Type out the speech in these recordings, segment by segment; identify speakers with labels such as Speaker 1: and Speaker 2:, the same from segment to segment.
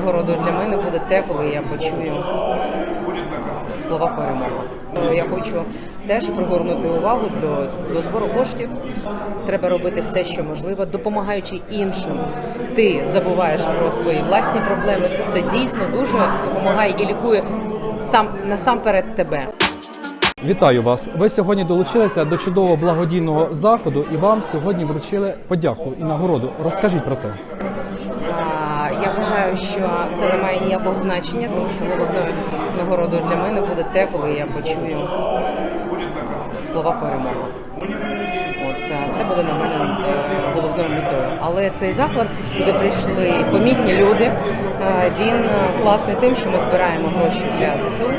Speaker 1: нагородою для мене буде те, коли я почую слова перемога. Е, Я хочу теж пригорнути увагу до, до збору коштів. Треба робити все, що можливо, допомагаючи іншим. Ти забуваєш про свої власні проблеми. Це дійсно дуже допомагає і лікує сам насамперед тебе.
Speaker 2: Вітаю вас! Ви сьогодні долучилися до чудового благодійного заходу і вам сьогодні вручили подяку і нагороду. Розкажіть про це.
Speaker 1: Я вважаю, що це не має ніякого значення, тому що головною нагородою для мене буде те, коли я почую слова перемога. От е, це буде на мене е, головною метою. Але цей заклад, куди прийшли помітні люди, е, він класний тим, що ми збираємо гроші для ЗСУ.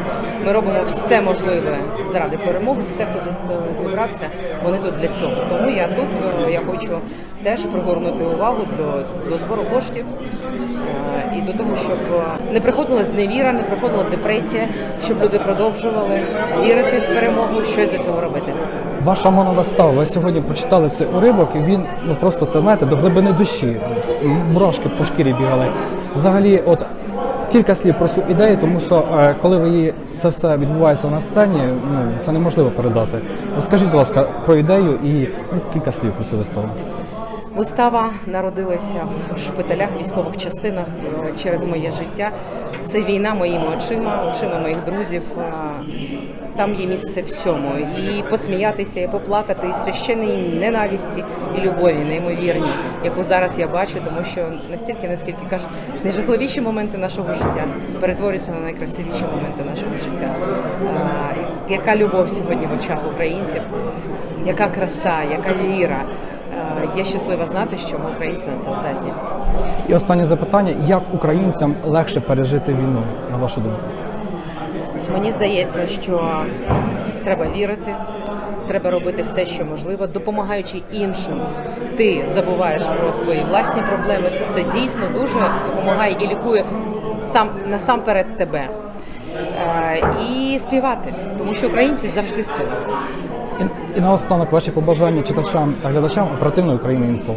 Speaker 1: Ми робимо все можливе заради перемоги. Все, хто тут зібрався, вони тут для цього. Тому я тут я хочу теж пригорнути увагу до, до збору коштів і до того, щоб не приходила зневіра, не приходила депресія, щоб люди продовжували вірити в перемогу, щось для цього робити.
Speaker 2: Ваша манова става. Ви сьогодні прочитали цей уривок, і він ну просто це знаєте до глибини душі. Мурашки по шкірі бігали. Взагалі, от кілька слів про цю ідею, тому що е, коли ви її це все відбувається на сцені, ну це неможливо передати. Розкажіть, будь ласка, про ідею і ну, кілька слів про цю виставу.
Speaker 1: Вистава народилася в шпиталях, військових частинах е, через моє життя. Це війна моїми очима, очима моїх друзів. Е, Там є місце всьому. І посміятися, і поплакати, і священній ненависті, і любові, неймовірній, яку зараз я бачу, тому що настільки, наскільки кажуть, найжахливіші моменти нашого життя перетворюються на найкрасивіші моменти нашого життя. Е, Яка любов сьогодні в очах українців, яка краса, яка віра. Е, Я щаслива знати, що ми українці на це здатні.
Speaker 2: І останнє запитання: як українцям легше пережити війну, на вашу думку?
Speaker 1: Мені здається, що треба вірити, треба робити все, що можливо, допомагаючи іншим. Ти забуваєш про свої власні проблеми. Це дійсно дуже допомагає і лікує сам насамперед тебе. Е, І співати, тому що українці завжди співають.
Speaker 2: І, і наостанок ваші побажання читачам та глядачам оперативної України інфо.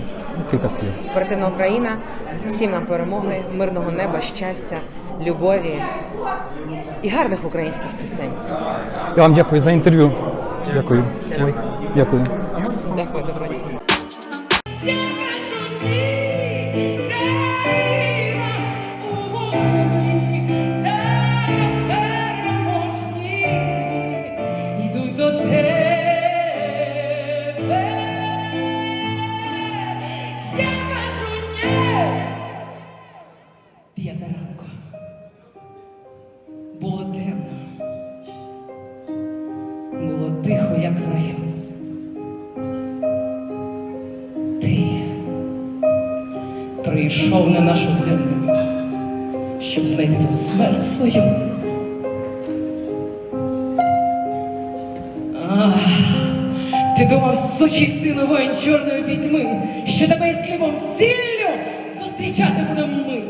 Speaker 2: Кілька слів.
Speaker 1: Оперативна Україна, всім нам перемоги, мирного неба, щастя, любові і гарних українських пісень.
Speaker 2: Я вам дякую за інтерв'ю. Дякую. Дякую. Дякую.
Speaker 1: Дякую, доброго
Speaker 3: прийшов на нашу землю, щоб знайти тут смерть свою. Ах, ти думав, сучий сину воїн чорної пітьми, що тебе із хлібом сіллю зустрічати будемо ми.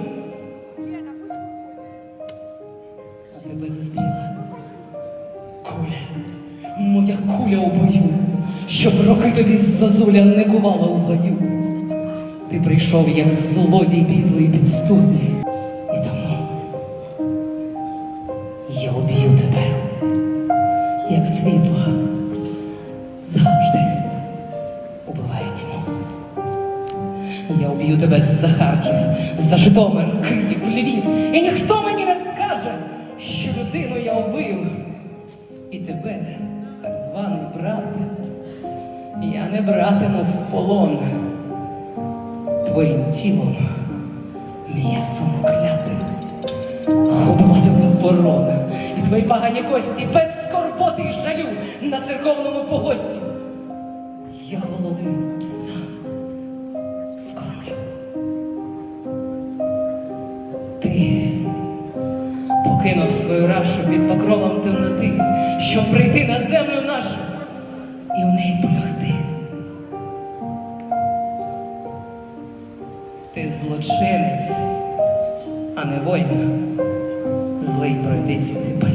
Speaker 3: А тебе зустріла куля, моя куля у бою, щоб роки тобі зазуля не кувала у гаю. Ти прийшов як злодій підлий підступний, і тому я уб'ю тебе, як світло завжди убиває. Я уб'ю тебе за Харків, за Житомир, Київ, Львів, і ніхто мені не скаже, що людину я убив. І тебе, так званий брат, я не братиму в полон твоїм тілом, м'ясом клятим, годуватиму ворона, і твої погані кості без скорботи й жалю на церковному погості. Я голодним псам скормлю. Ти покинув свою рашу під покровом темноти, щоб прийти на землю нашу і в неї Ти злочинець, а не воїн, злий пройди і. Ти